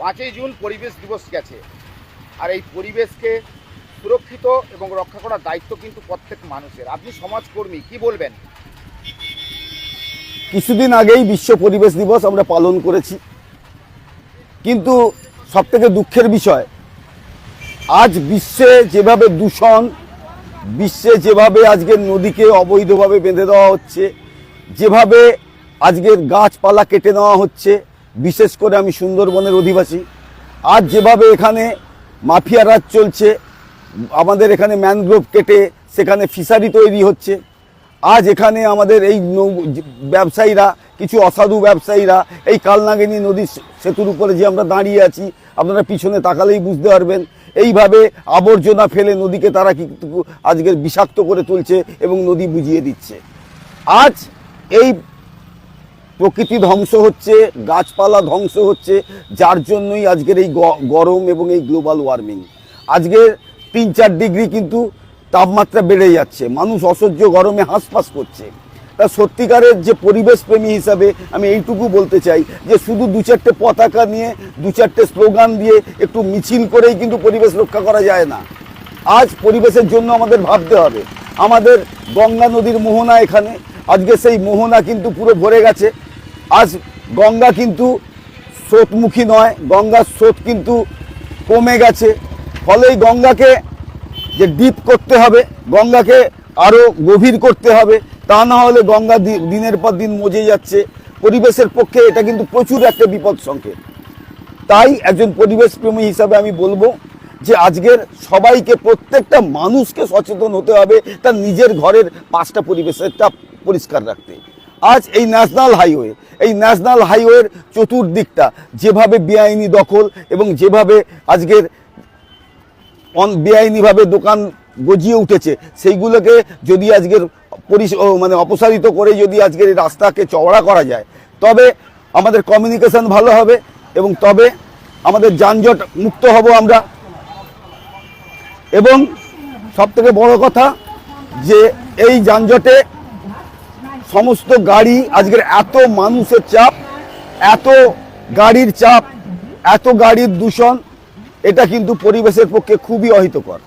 পাঁচই জুন পরিবেশ দিবস গেছে। আর এই পরিবেশকে সুরক্ষিত এবং রক্ষা করার দায়িত্ব কিন্তু প্রত্যেক মানুষের। আপনি সমাজকর্মী, কি বলবেন? কিছুদিন আগেই বিশ্ব পরিবেশ দিবস আমরা পালন করেছি। কিন্তু সবথেকে দুঃখের বিষয়, আজ বিশ্বে যেভাবে দূষণ, বিশ্বে যেভাবে আজকের নদীকে অবৈধভাবে বেঁধে দেওয়া হচ্ছে, যেভাবে আজকের গাছপালা কেটে নেওয়া হচ্ছে বিশেষ করে আমি সুন্দরবনের অধিবাসী। আজ যেভাবে এখানে মাফিয়া রাজ চলছে, আমাদের এখানে ম্যানগ্রোভ কেটে সেখানে ফিশারি তৈরি হচ্ছে। আজ এখানে আমাদের এই ব্যবসায়ীরা, কিছু অসাধু ব্যবসায়ীরা, এই কালনাগিনী নদীর সেতুর উপরে যে আমরা দাঁড়িয়ে আছি, আপনারা পিছনে তাকালেই বুঝতে পারবেন। এইভাবে আবর্জনা ফেলে নদীকে তারা কিন্তু আজকের বিষাক্ত করে তুলছে এবং নদী বুঝিয়ে দিচ্ছে। আজ এই প্রকৃতি ধ্বংস হচ্ছে, গাছপালা ধ্বংস হচ্ছে, যার জন্যই আজকের এই গরম এবং এই গ্লোবাল ওয়ার্মিং। আজকের তিন চার ডিগ্রি কিন্তু তাপমাত্রা বেড়ে যাচ্ছে, মানুষ অসহ্য গরমে হাঁসফাঁস করছে। তা সত্যিকারের যে পরিবেশ প্রেমী হিসাবে আমি এইটুকু বলতে চাই যে শুধু দু চারটে পতাকা নিয়ে, দু চারটে স্লোগান দিয়ে একটু মিছিল করেই কিন্তু পরিবেশ রক্ষা করা যায় না। আজ পরিবেশের জন্য আমাদের ভাবতে হবে। আমাদের গঙ্গা নদীর মোহনা এখানে, আজকে সেই মোহনা কিন্তু পুরো ভরে গেছে। আজ গঙ্গা কিন্তু স্রোতমুখী নয়, গঙ্গার স্রোত কিন্তু কমে গেছে। ফলে গঙ্গাকে যে ডিপ করতে হবে, গঙ্গাকে আরও গভীর করতে হবে, তা না হলে গঙ্গা দিনের পর দিন মজে যাচ্ছে। পরিবেশের পক্ষে এটা কিন্তু প্রচুর একটা বিপদ সংকেত। তাই একজন পরিবেশ প্রেমী হিসাবে আমি বলব যে আজকের সবাইকে, প্রত্যেকটা মানুষকে সচেতন হতে হবে তার নিজের ঘরের পাঁচটা পরিবেশেরটা পরিষ্কার রাখতে। আজ এই ন্যাশনাল হাইওয়ে, এই ন্যাশনাল হাইওয়ের চতুর্দিকটা যেভাবে বেআইনি দখল এবং যেভাবে আজকের অন বেআইনিভাবে দোকান গজিয়ে উঠেছে, সেইগুলোকে যদি আজকের পরিস মানে অপসারিত করে যদি আজকের এই রাস্তাকে চওড়া করা যায়, তবে আমাদের কমিউনিকেশন ভালো হবে এবং তবে আমাদের যানজট মুক্ত হব আমরা। এবং সবথেকে বড় কথা যে এই যানজটে সমস্ত গাড়ি আজকের এত মানুষের চাপ, এত গাড়ির চাপ, এত গাড়ির দূষণ, এটা কিন্তু পরিবেশের পক্ষে খুবই অহিতকর।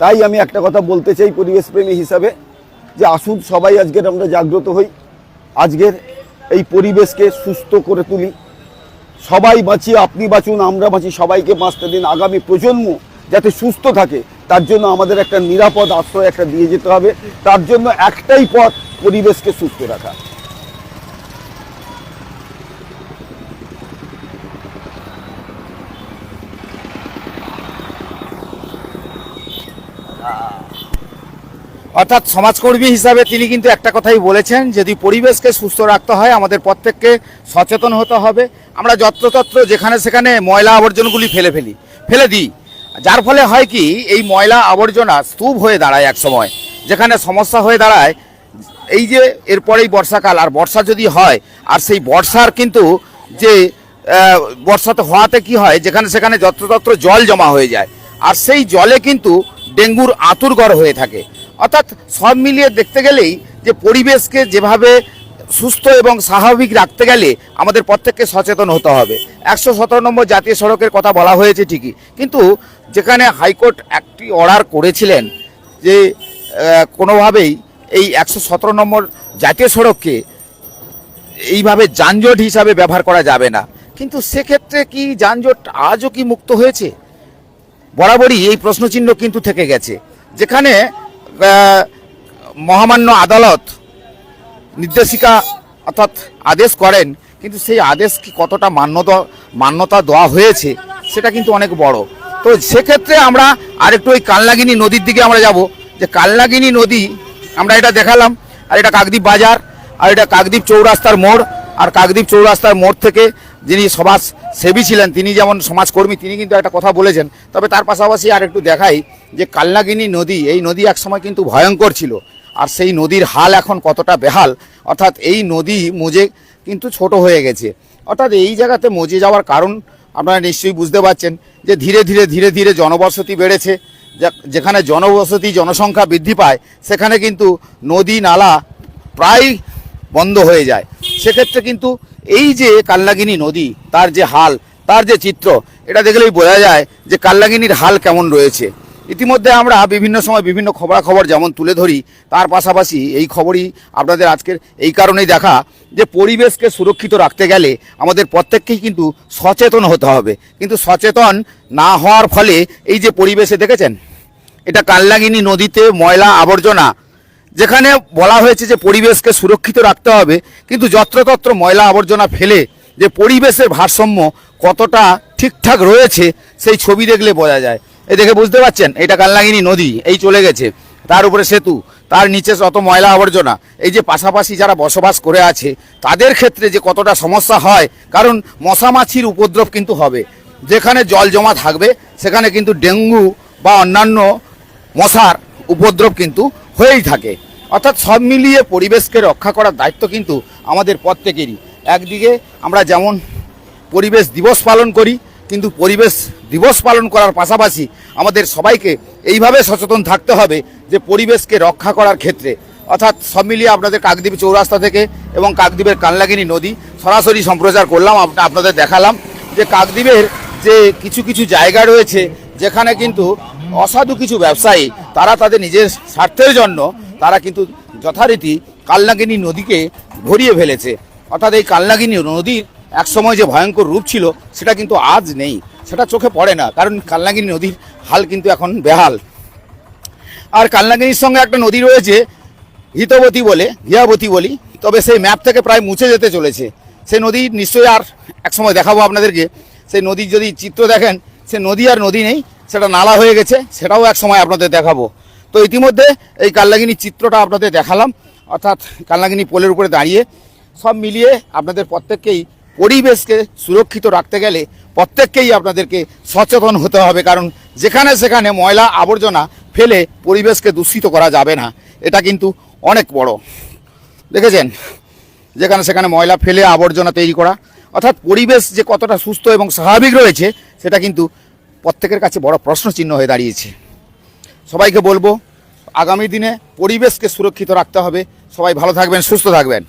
তাই আমি একটা কথা বলতে চাই পরিবেশ প্রেমী হিসাবে, যে আসুন সবাই আজকের আমরা জাগ্রত হই, আজকের এই পরিবেশকে সুস্থ করে তুলি। সবাই বাঁচি আপনি বাঁচুন, আমরা বাঁচি, সবাইকে বাঁচতে দিন। আগামী প্রজন্ম যাতে সুস্থ থাকে তার জন্য আমাদের একটা নিরাপদ আশ্রয় একটা দিয়ে যেতে হবে। তার জন্য একটাই পথ, পরিবেশকে সুস্থ রাখা। অর্থাৎ সমাজকর্মী হিসাবে তিনি কিন্তু একটা কথাই বলেছেন, যদি পরিবেশকে সুস্থ রাখতে হয়, আমাদের প্রত্যেককে সচেতন হতে হবে। আমরা যত্রতত্র যেখানে সেখানে ময়লা আবর্জনগুলি ফেলে ফেলি। ফেলে দিই। যার ফলে হয় কি, এই ময়লা আবর্জনা স্তূপ হয়ে দাঁড়ায় এক সময়। যেখানে সমস্যা হয়ে দাঁড়ায়, এই যে এরপরেই বর্ষাকাল, আর বর্ষা যদি হয়, আর সেই বর্ষার কিন্তু যে বর্ষাতে হওয়াতে কি হয়, যেখানে সেখানে যত্রতত্র জল জমা হয়ে যায়। আর সেই জলে কিন্তু ডেঙ্গুর আতুরঘর হয়ে থাকে। অর্থাৎ সব মিলিয়ে দেখতে গেলেই যে পরিবেশকে যেভাবে সুস্থ এবং স্বাভাবিক রাখতে গেলে আমাদের প্রত্যেককে সচেতন হতে হবে। একশো সতেরো নম্বর জাতীয় সড়কের কথা বলা হয়েছে ঠিকই, কিন্তু যেখানে হাইকোর্ট একটি অর্ডার করেছিলেন যে কোনোভাবেই এই একশো সতেরো নম্বর জাতীয় সড়ককে এইভাবে যানজট হিসাবে ব্যবহার করা যাবে না। কিন্তু সেক্ষেত্রে কি যানজট আজও কি মুক্ত হয়েছে? বরাবরই এই প্রশ্নচিহ্ন কিন্তু থেকে গেছে। যেখানে মহামান্য আদালত নির্দেশিকা অর্থাৎ আদেশ করেন, কিন্তু সেই আদেশ কি কতটা মান্যতা মান্যতা দেওয়া হয়েছে, সেটা কিন্তু অনেক বড়। তো সেক্ষেত্রে আমরা আরেকটু ওই কালনাগিনী নদীর দিকে আমরা যাব। যে কালনাগিনী নদী, আমরা এটা দেখালাম, আর এটা কাকদ্বীপ বাজার, আর এটা কাকদ্বীপ চৌরাস্তার মোড়, আর কাকদ্বীপ চৌরাস্তার মোড় থেকে যিনি সমাজ সেবী ছিলেন, তিনি যেমন সমাজকর্মী, তিনি কিন্তু একটা কথা বলেছেন। তবে তার পাশাপাশি আর একটু দেখাই যে কালনাগিনী নদী, এই নদী একসময় কিন্তু ভয়ঙ্কর ছিল। আর সেই নদীর হাল এখন কতটা বেহাল, অর্থাৎ এই নদী মজে কিন্তু ছোট হয়ে গেছে। অর্থাৎ এই জায়গাতে মজে যাওয়ার কারণ আপনারা নিশ্চয়ই বুঝতে পারছেন যে ধীরে ধীরে ধীরে ধীরে জনবসতি বেড়েছে যেখানে জনবসতি জনসংখ্যা বৃদ্ধি পায়, সেখানে কিন্তু নদী নালা প্রায় বন্ধ হয়ে যায়। সেক্ষেত্রে কিন্তু এই যে কাল্লাগিনী নদী, তার যে হাল, তার যে চিত্র, এটা দেখলেই বোঝা যায় যে কাল্লাগিনীর হাল কেমন রয়েছে। ইতিমধ্যে আমরা বিভিন্ন সময় বিভিন্ন খবরাখবর যেমন তুলে ধরি, তার পাশাপাশি এই খবরই আপনাদের আজকের এই কারণেই দেখা যে পরিবেশকে সুরক্ষিত রাখতে গেলে আমাদের প্রত্যেককেই কিন্তু সচেতন হতে হবে। কিন্তু সচেতন না হওয়ার ফলে এই যে পরিবেশে দেখেছেন, এটা কাল্লাগিনী নদীতে ময়লা আবর্জনা, যেখানে বলা হয়েছে যে পরিবেশকে সুরক্ষিত রাখতে হবে, কিন্তু যত্রতত্র ময়লা আবর্জনা ফেলে যে পরিবেশের ভারসাম্য কতটা ঠিকঠাক রয়েছে, সেই ছবি দেখলে বোঝা যায়। এই দেখে বুঝতে পারছেন, এটা কাল্লাগিনী নদী, এই চলে গেছে। তার উপরে সেতু, তার নিচে যত ময়লা আবর্জনা, এই যে পাশাপাশি যারা বসবাস করে আছে, তাদের ক্ষেত্রে যে কতটা সমস্যা হয়, কারণ মশা মাছির উপদ্রব কিন্তু হবে। যেখানে জল জমা থাকবে, সেখানে কিন্তু ডেঙ্গু বা অন্যান্য মশার উপদ্রব কিন্তু হয়েই থাকে। অর্থাৎ সব মিলিয়ে পরিবেশকে রক্ষা করার দায়িত্ব কিন্তু আমাদের প্রত্যেকেরই। একদিকে আমরা যেমন পরিবেশ দিবস পালন করি কিন্তু পরিবেশ দিবস পালন করার পাশাপাশি আমাদের সবাইকে এইভাবে সচেতন থাকতে হবে যে পরিবেশকে রক্ষা করার ক্ষেত্রে। অর্থাৎ সব মিলিয়ে আপনাদের কাকদ্বীপ চৌরাস্তা থেকে এবং কাকদ্বীপের কানলাগিনী নদী সরাসরি সম্প্রচার করলাম আপনা- আপনাদের দেখালাম যে কাকদ্বীপের যে কিছু কিছু জায়গা রয়েছে, যেখানে কিন্তু অসাধু কিছু ব্যবসায়ী, তারা তাদের নিজের স্বার্থের জন্য তারা কিন্তু যথারীতি কালনাগিনী নদীকে ভরিয়ে ফেলেছে। অর্থাৎ এই কালনাগিনী নদীর একসময় যে ভয়ঙ্কর রূপ ছিল, সেটা কিন্তু আজ নেই। সেটা চোখে পড়ে না, কারণ কালনাগিনী নদীর হাল কিন্তু এখন বেহাল। আর কালনাগিনীর সঙ্গে একটা নদী রয়েছে, হিতবতী বলে, হিয়াবতী বলি, তবে সেই ম্যাপ থেকে প্রায় মুছে যেতে চলেছে। সেই নদী নিশ্চয়ই আর একসময় দেখাবো আপনাদেরকে। সেই নদীর যদি চিত্র দেখেন, সে নদী আর নদী নেই, সেটা নালা হয়ে গেছে, সেটাও এক সময় আপনাদের দেখাবো। তো ইতিমধ্যে এই কাল্লাগিনীর চিত্রটা আপনাদের দেখালাম, অর্থাৎ কাল্লাগিনী পোলের উপরে দাঁড়িয়ে সব মিলিয়ে আপনাদের প্রত্যেককেই পরিবেশকে সুরক্ষিত রাখতে গেলে প্রত্যেককেই আপনাদেরকে সচেতন হতে হবে, কারণ যেখানে সেখানে ময়লা আবর্জনা ফেলে পরিবেশকে দূষিত করা যাবে না। এটা কিন্তু অনেক বড়। দেখেছেন? যেখানে সেখানে ময়লা ফেলে আবর্জনা তৈরি করা, অর্থাৎ পরিবেশ যে কতটা সুস্থ এবং স্বাভাবিক রয়েছে, সেটা কিন্তু প্রত্যেকের কাছে বড় প্রশ্নচিহ্ন হয়ে দাঁড়িয়েছে। সবাইকে বলব, আগামী দিনে পরিবেশকে সুরক্ষিত রাখতে হবে। সবাই ভালো থাকবেন, সুস্থ থাকবেন।